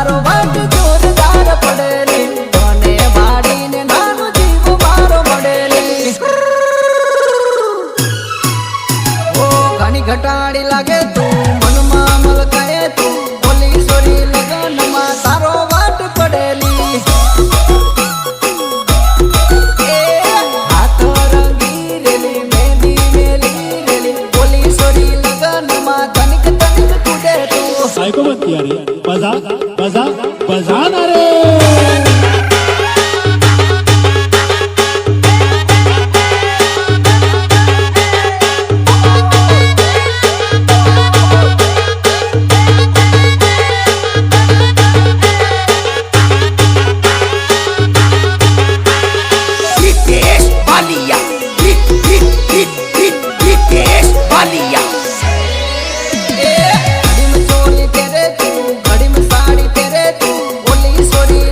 તારો વાટ ઘણી ઘટાડી લાગે તું, મનમાં મલકાય તું. બોલી સોરી લગનમાં તારો વાટ પડેલી. હાથ રંગી રેલી बजा बजा बजा ना रे।